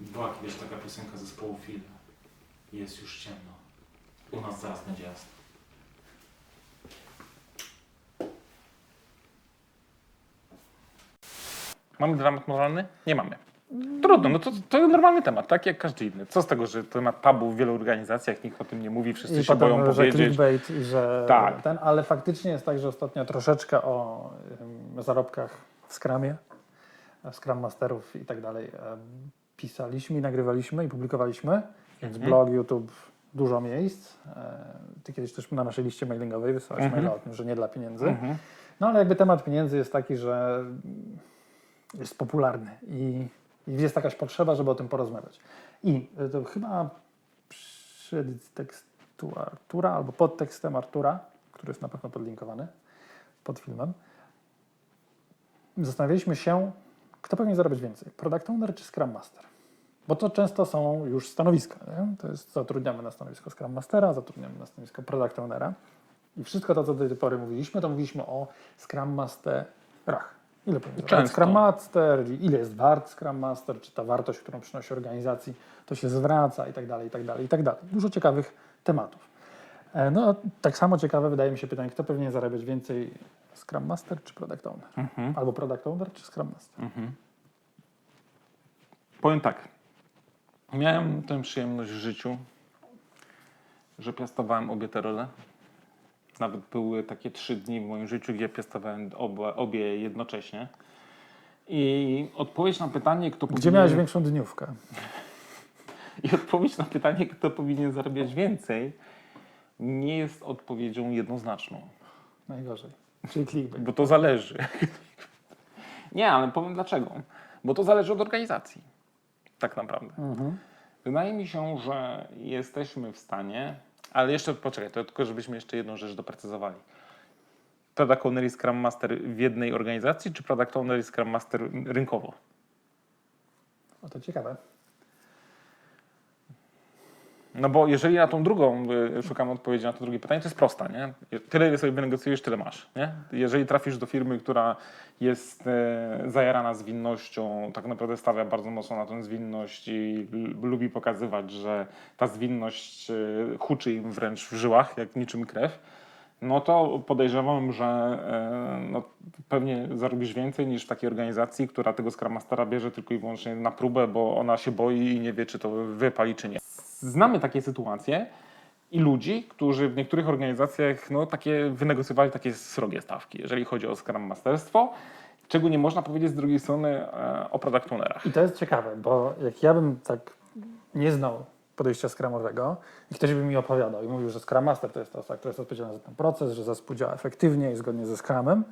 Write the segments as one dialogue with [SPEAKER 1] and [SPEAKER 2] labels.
[SPEAKER 1] Była kiedyś taka piosenka zespołu Fil. Jest już ciemno. U nas zaraz będzie jasno.
[SPEAKER 2] Mamy dramat moralny? Nie mamy. Trudno, no to, to normalny temat, tak jak każdy inny. Co z tego, że temat tabu w wielu organizacjach, nikt o tym nie mówi, wszyscy
[SPEAKER 3] I
[SPEAKER 2] się boją
[SPEAKER 3] potem, że
[SPEAKER 2] powiedzieć.
[SPEAKER 3] clickbait, i że
[SPEAKER 2] Tak.
[SPEAKER 3] ten, ale faktycznie jest tak, że ostatnio troszeczkę o zarobkach w Scrumie, w Scrum Masterów i tak dalej pisaliśmy i nagrywaliśmy i publikowaliśmy, więc
[SPEAKER 2] Mhm.
[SPEAKER 3] blog, YouTube, dużo miejsc. E, Ty kiedyś też na naszej liście mailingowej wysłałeś
[SPEAKER 2] Mhm.
[SPEAKER 3] maila o tym, że nie dla pieniędzy.
[SPEAKER 2] Mhm.
[SPEAKER 3] No ale jakby temat pieniędzy jest taki, że jest popularny i, i jest jakaś potrzeba, żeby o tym porozmawiać. I to chyba przy edycji tekstu Artura albo pod tekstem Artura, który jest na pewno podlinkowany pod filmem, zastanawialiśmy się, kto powinien zarabiać więcej, Product Owner czy Scrum Master? Bo to często są już stanowiska. Nie? To jest, zatrudniamy na stanowisko Scrum Mastera, zatrudniamy na stanowisko Product Ownera. I wszystko to, co do tej pory mówiliśmy, to mówiliśmy o Scrum Masterach. Ile powinien. Scrum Master, ile jest wart Scrum Master, czy ta wartość, którą przynosi organizacji, to się zwraca i tak dalej, i tak dalej, i tak dalej. Dużo ciekawych tematów. E, No, tak samo ciekawe wydaje mi się pytanie, kto powinien zarabiać więcej, Scrum Master czy Product Owner?
[SPEAKER 2] Mhm.
[SPEAKER 3] Albo Product Owner czy Scrum Master?
[SPEAKER 2] Mhm. Powiem tak. Miałem tę przyjemność w życiu, że piastowałem obie te role. Nawet były takie trzy dni w moim życiu, gdzie piastowałem oba, obie jednocześnie. I odpowiedź na pytanie, kto
[SPEAKER 3] Gdzie
[SPEAKER 2] powinien...
[SPEAKER 3] miałeś większą dniówkę?
[SPEAKER 2] I odpowiedź na pytanie, kto powinien zarabiać więcej, nie jest odpowiedzią jednoznaczną.
[SPEAKER 3] Najgorzej. Czyli clickbait.
[SPEAKER 2] Bo to zależy. Nie, ale powiem dlaczego. Bo to zależy od organizacji. Tak naprawdę.
[SPEAKER 3] Mhm.
[SPEAKER 2] Wydaje mi się, że jesteśmy w stanie, ale jeszcze poczekaj, to tylko żebyśmy jeszcze jedną rzecz doprecyzowali. Product Owner i Scrum Master w jednej organizacji, czy Product Owner i Scrum Master rynkowo?
[SPEAKER 3] O, to ciekawe.
[SPEAKER 2] No bo jeżeli na tą drugą y, szukamy odpowiedzi na to drugie pytanie, to jest prosta, nie? Tyle, ile sobie wynegocjujesz, tyle masz, nie? Jeżeli trafisz do firmy, która jest e, zajarana zwinnością, tak naprawdę stawia bardzo mocno na tę zwinność i lubi pokazywać, że ta zwinność e, huczy im wręcz w żyłach, jak niczym krew, no to podejrzewam, że e, no, pewnie zarobisz więcej niż w takiej organizacji, która tego Scrum Mastera bierze tylko i wyłącznie na próbę, bo ona się boi i nie wie, czy to wypali, czy nie. Znamy takie sytuacje i ludzi, którzy w niektórych organizacjach no, takie wynegocjowali takie srogie stawki, jeżeli chodzi o Scrum Masterstwo, czego nie można powiedzieć z drugiej strony e, o product ownerach.
[SPEAKER 3] I to jest ciekawe, bo jak ja bym tak nie znał podejścia skramowego i ktoś by mi opowiadał i mówił, że Scrum Master to jest ta osoba, która jest odpowiedzialna za ten proces, że zespół działa efektywnie i zgodnie ze Scrumem,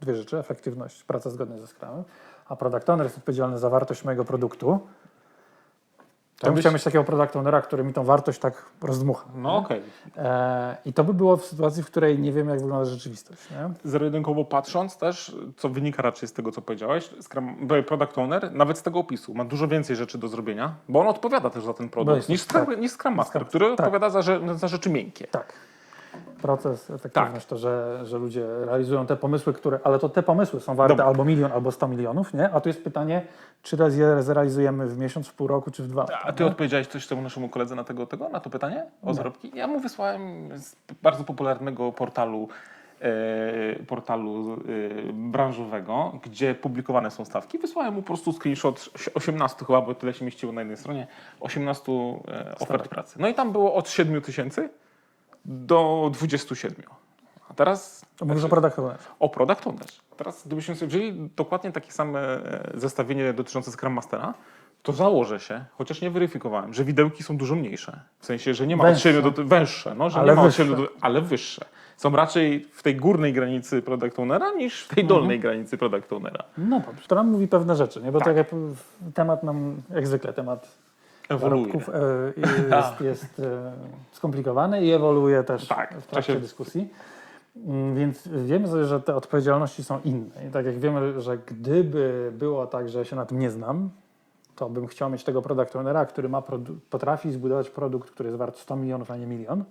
[SPEAKER 3] dwie rzeczy, efektywność, praca zgodnie ze Scrumem, a Product Owner jest odpowiedzialny za wartość mojego produktu, to bym
[SPEAKER 2] byś-
[SPEAKER 3] chciał mieć takiego Product Ownera, który mi tą wartość tak rozdmucha.
[SPEAKER 2] No okej.
[SPEAKER 3] E, I to by było w sytuacji, w której nie wiem, jak wygląda rzeczywistość. Nie?
[SPEAKER 2] Zero-jedynkowo patrząc też, co wynika raczej z tego, co powiedziałeś, Scrum, bo Product Owner, nawet z tego opisu, ma dużo więcej rzeczy do zrobienia, bo on odpowiada też za ten produkt,
[SPEAKER 3] jest-
[SPEAKER 2] niż,
[SPEAKER 3] tak.
[SPEAKER 2] niż Scrum Master,
[SPEAKER 3] Scrum-
[SPEAKER 2] który
[SPEAKER 3] tak.
[SPEAKER 2] odpowiada za, za rzeczy miękkie.
[SPEAKER 3] Tak. Proces, efektywność, to, że, że ludzie realizują te pomysły, które, ale to te pomysły są warte
[SPEAKER 2] Dobra.
[SPEAKER 3] albo milion, albo 100 milionów, nie? A tu jest pytanie, czy raz je zrealizujemy w miesiąc, w pół roku, czy w dwa.
[SPEAKER 2] A ty
[SPEAKER 3] nie?
[SPEAKER 2] odpowiedziałeś coś temu naszemu koledze na, tego, tego, na to pytanie o
[SPEAKER 3] Nie.
[SPEAKER 2] zarobki? Ja mu wysłałem z bardzo popularnego portalu, e, portalu e, branżowego, gdzie publikowane są stawki. Wysłałem mu po prostu screenshot 18 chyba, bo tyle się mieściło na jednej stronie, 18 e, ofert pracy. No i tam było od 7 tysięcy do 27. A teraz
[SPEAKER 3] To mówisz o product ownerze.
[SPEAKER 2] o product owner. Teraz gdybyśmy sobie wzięli dokładnie takie same e, zestawienie dotyczące Scrum Mastera, to założę się, chociaż nie weryfikowałem, że widełki są dużo mniejsze. W sensie, że nie ma
[SPEAKER 3] Węższe.
[SPEAKER 2] od 7 do węższe, no, że
[SPEAKER 3] Ale
[SPEAKER 2] nie ma od
[SPEAKER 3] wyższe.
[SPEAKER 2] 7 do, ale wyższe. Są raczej w tej górnej granicy product ownera niż w tej
[SPEAKER 3] Mhm.
[SPEAKER 2] dolnej granicy product ownera.
[SPEAKER 3] No dobrze, to nam mówi pewne rzeczy, nie? Bo
[SPEAKER 2] Tak.
[SPEAKER 3] tak, jak temat nam, jak zwykle, temat. Zarobków e, jest, jest e, skomplikowany i ewoluuje też
[SPEAKER 2] Tak,
[SPEAKER 3] w trakcie
[SPEAKER 2] czasie-
[SPEAKER 3] dyskusji. Mm, Więc wiemy, sobie, że te odpowiedzialności są inne. I tak jak wiemy, że gdyby było tak, że się na tym nie znam, to bym chciał mieć tego product ownera, który ma potrafi zbudować produkt, który jest wart 100 milionów, a nie milion.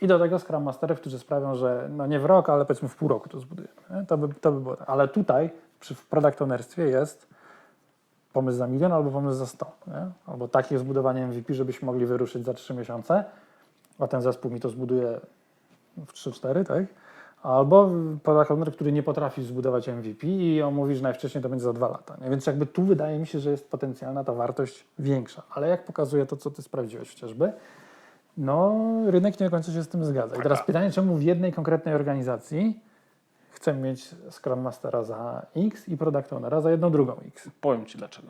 [SPEAKER 3] I do tego Scrum Masterów, którzy sprawią, że no nie w rok, ale powiedzmy w pół roku to zbudujemy. To, by, to by było tak. Ale tutaj przy w product ownerstwie jest pomysł za milion albo pomysł za 100. Nie? Albo takie zbudowanie MVP, żebyśmy mogli wyruszyć za 3 miesiące, a ten zespół mi to zbuduje w 3-4, tak? Albo product owner, który nie potrafi zbudować MVP i on mówi, że najwcześniej to będzie za dwa lata. Nie? Więc jakby tu wydaje mi się, że jest potencjalna ta wartość większa. Ale jak pokazuje to, co ty sprawdziłeś chociażby, no rynek nie do końca się z tym zgadza. I teraz pytanie, czemu w jednej konkretnej organizacji chcę mieć Scrum Mastera za X i Product Ownera za jedną drugą X.
[SPEAKER 2] Powiem Ci dlaczego.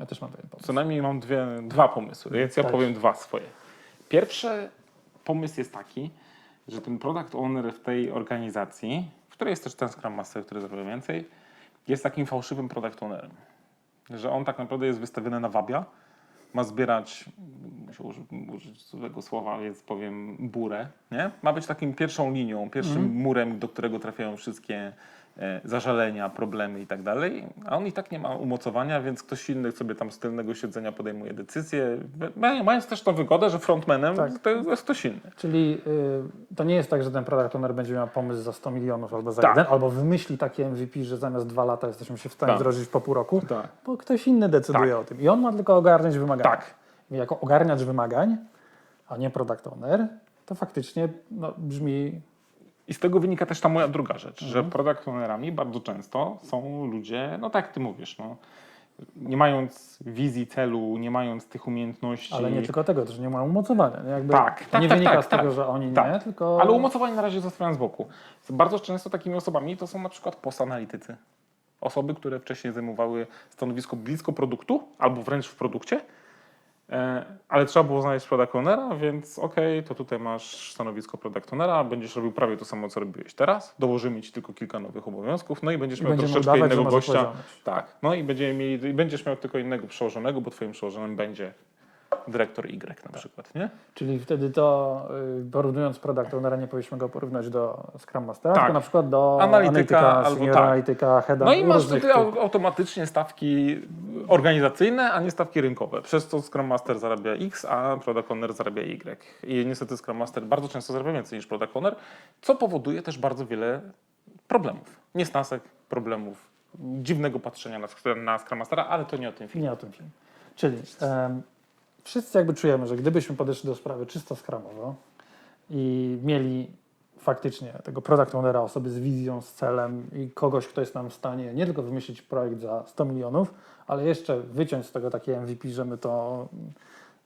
[SPEAKER 3] Ja też mam pewien pomysł.
[SPEAKER 2] Co najmniej mam dwie, dwa pomysły, więc ja
[SPEAKER 3] Tak.
[SPEAKER 2] powiem dwa swoje. Pierwszy pomysł jest taki, że ten product owner w tej organizacji, w której jest też ten Scrum Master, który zarabia więcej, jest takim fałszywym product ownerem. Że on tak naprawdę jest wystawiony na wabia, ma zbierać, muszę użyć, użyć złego słowa, więc powiem burę, nie? Ma być takim pierwszą linią, pierwszym murem, do którego trafiają wszystkie zażalenia, problemy i tak dalej, a on i tak nie ma umocowania, więc ktoś inny sobie tam z tylnego siedzenia podejmuje decyzje, Ma- mając też tą wygodę, że frontmanem
[SPEAKER 3] Tak.
[SPEAKER 2] to jest ktoś inny.
[SPEAKER 3] Czyli y, to nie jest tak, że ten product owner będzie miał pomysł za 100 milionów albo za
[SPEAKER 2] Tak.
[SPEAKER 3] jeden, albo wymyśli takie MVP, że zamiast dwa lata jesteśmy się w stanie
[SPEAKER 2] Tak.
[SPEAKER 3] po pół roku,
[SPEAKER 2] Tak.
[SPEAKER 3] bo ktoś inny decyduje
[SPEAKER 2] Tak.
[SPEAKER 3] o tym. I on ma tylko ogarniać wymagania.
[SPEAKER 2] Tak.
[SPEAKER 3] I jako ogarniacz wymagań, a nie product owner, to faktycznie no, brzmi
[SPEAKER 2] I z tego wynika też ta moja druga rzecz, że product ownerami bardzo często są ludzie, no tak ty mówisz, no, nie mając wizji celu, nie mając tych umiejętności.
[SPEAKER 3] Ale nie tylko tego, też nie ma umocowania. Nie? Jakby
[SPEAKER 2] Tak, tak,
[SPEAKER 3] nie
[SPEAKER 2] tak,
[SPEAKER 3] wynika
[SPEAKER 2] tak,
[SPEAKER 3] z tego,
[SPEAKER 2] tak.
[SPEAKER 3] że oni nie,
[SPEAKER 2] Tak.
[SPEAKER 3] tylko...
[SPEAKER 2] Ale umocowanie na razie zostawiam z boku. Bardzo często takimi osobami to są na przykład postanalitycy. Osoby, które wcześniej zajmowały stanowisko blisko produktu albo wręcz w produkcie, ale trzeba było znaleźć product ownera, więc okej, to tutaj masz stanowisko product ownera, będziesz robił prawie to samo, co robiłeś teraz, dołożymy ci tylko kilka nowych obowiązków, no i będziesz
[SPEAKER 3] I
[SPEAKER 2] miał troszeczkę
[SPEAKER 3] udawać,
[SPEAKER 2] innego gościa. Tak, no i będziemy mieli, i będziesz miał tylko innego przełożonego, bo twoim przełożonym będzie dyrektor Y na przykład, nie?
[SPEAKER 3] Czyli wtedy to, y, porównując product ownera, nie powinniśmy go porównać do Scrum Mastera,
[SPEAKER 2] Tak.
[SPEAKER 3] tylko na przykład do
[SPEAKER 2] Analityka
[SPEAKER 3] analityka,
[SPEAKER 2] albo tak.
[SPEAKER 3] analityka, heada,
[SPEAKER 2] No i masz
[SPEAKER 3] różnych
[SPEAKER 2] tutaj
[SPEAKER 3] typów.
[SPEAKER 2] au- automatycznie stawki organizacyjne, a nie stawki rynkowe. Przez to Scrum Master zarabia X, a Product Owner zarabia Y. I niestety Scrum Master bardzo często zarabia więcej niż Product Owner, co powoduje też bardzo wiele problemów. Niesnasek, problemów, dziwnego patrzenia na, na Scrum Mastera, ale to nie o tym filmie.
[SPEAKER 3] Nie o tym film. Czyli em, wszyscy jakby czujemy, że gdybyśmy podeszli do sprawy czysto skramowo i mieli faktycznie tego product ownera, osoby z wizją, z celem i kogoś, kto jest nam w stanie nie tylko wymyślić projekt za 100 milionów, ale jeszcze wyciąć z tego takie MVP, że my to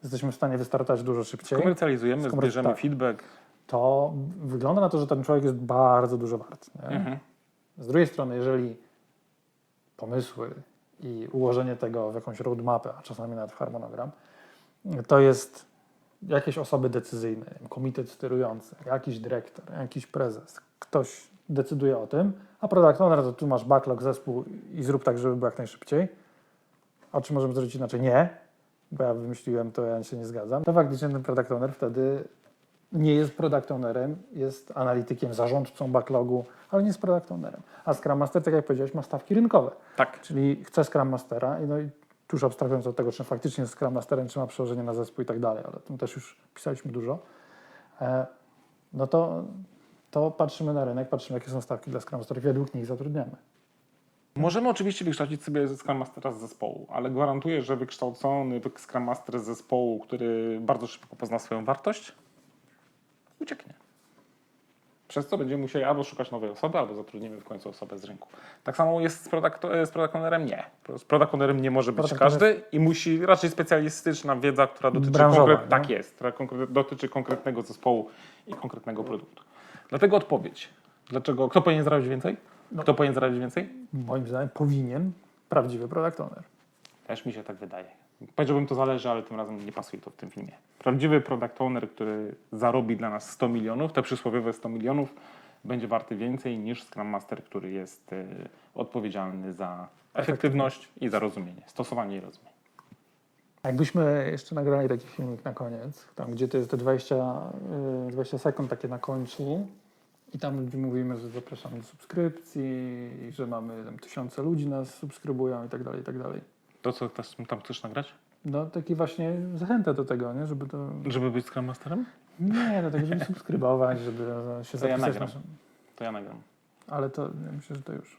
[SPEAKER 3] jesteśmy w stanie wystartować dużo szybciej,
[SPEAKER 2] Komercjalizujemy,
[SPEAKER 3] Skomer-
[SPEAKER 2] zbierzemy
[SPEAKER 3] tak.
[SPEAKER 2] feedback.
[SPEAKER 3] to wygląda na to, że ten człowiek jest bardzo dużo wart.
[SPEAKER 2] Mhm.
[SPEAKER 3] Z drugiej strony, jeżeli pomysły i ułożenie tego w jakąś roadmapę, a czasami nawet w harmonogram, to jest jakieś osoby decyzyjne, komitet sterujący, jakiś dyrektor, jakiś prezes, ktoś decyduje o tym, a product owner to tu masz backlog, zespół i zrób tak, żeby było jak najszybciej. A czy możemy zrobić inaczej? Nie, bo ja wymyśliłem to, ja się nie zgadzam. To faktycznie ten product owner wtedy nie jest product ownerem, jest analitykiem, zarządcą backlogu, ale nie jest product ownerem. A Scrum Master, tak jak powiedziałeś, ma stawki rynkowe.
[SPEAKER 2] Tak.
[SPEAKER 3] Czyli chce Scrum Mastera, i no i tuż abstrahując od tego, czy faktycznie jest Scrum Masterem, czy ma przełożenie na zespół i tak dalej, ale o tym też już pisaliśmy dużo, e, no to, to patrzymy na rynek, patrzymy jakie są stawki dla Scrum Masterów według nich zatrudniamy.
[SPEAKER 2] Możemy oczywiście wykształcić sobie Scrum Mastera z zespołu, ale gwarantuję, że wykształcony Scrum Master z zespołu, który bardzo szybko pozna swoją wartość, ucieknie. Przez co będziemy musieli albo szukać nowej osoby, albo zatrudnimy w końcu osobę z rynku. Tak samo jest z product, z product ownerem? Nie. Z product ownerem nie może być
[SPEAKER 3] Product
[SPEAKER 2] każdy i musi raczej specjalistyczna wiedza, która dotyczy,
[SPEAKER 3] Branżowa,
[SPEAKER 2] konkret, tak jest, która dotyczy konkretnego zespołu i konkretnego produktu. Dlatego odpowiedź. Dlaczego? Kto powinien zarabiać więcej?
[SPEAKER 3] No.
[SPEAKER 2] Kto powinien zarabiać więcej?
[SPEAKER 3] Moim zdaniem powinien prawdziwy product owner.
[SPEAKER 2] Też mi się tak wydaje. Powiedziałbym to zależy, ale tym razem nie pasuje to w tym filmie. Prawdziwy product owner, który zarobi dla nas 100 milionów, te przysłowiowe 100 milionów, będzie warty więcej niż Scrum Master, który jest y, odpowiedzialny za efektywność i za rozumienie, stosowanie i rozumienie.
[SPEAKER 3] Jakbyśmy jeszcze nagrali taki filmik na koniec, tam gdzie to jest te 20, y, 20 sekund takie na końcu i tam gdzie mówimy, że zapraszamy do subskrypcji, i że mamy tam tysiące ludzi nas subskrybują i tak dalej, i tak dalej.
[SPEAKER 2] To, co też tam chcesz nagrać?
[SPEAKER 3] No taki właśnie zachętę do tego, nie? Żeby to...
[SPEAKER 2] Żeby być Scrum Masterem?
[SPEAKER 3] Nie, do tego, żeby subskrybować, żeby się
[SPEAKER 2] To ja
[SPEAKER 3] zapisać.
[SPEAKER 2] nagram.
[SPEAKER 3] naszym-
[SPEAKER 2] To ja nagram.
[SPEAKER 3] Ale to ja myślę, że to już.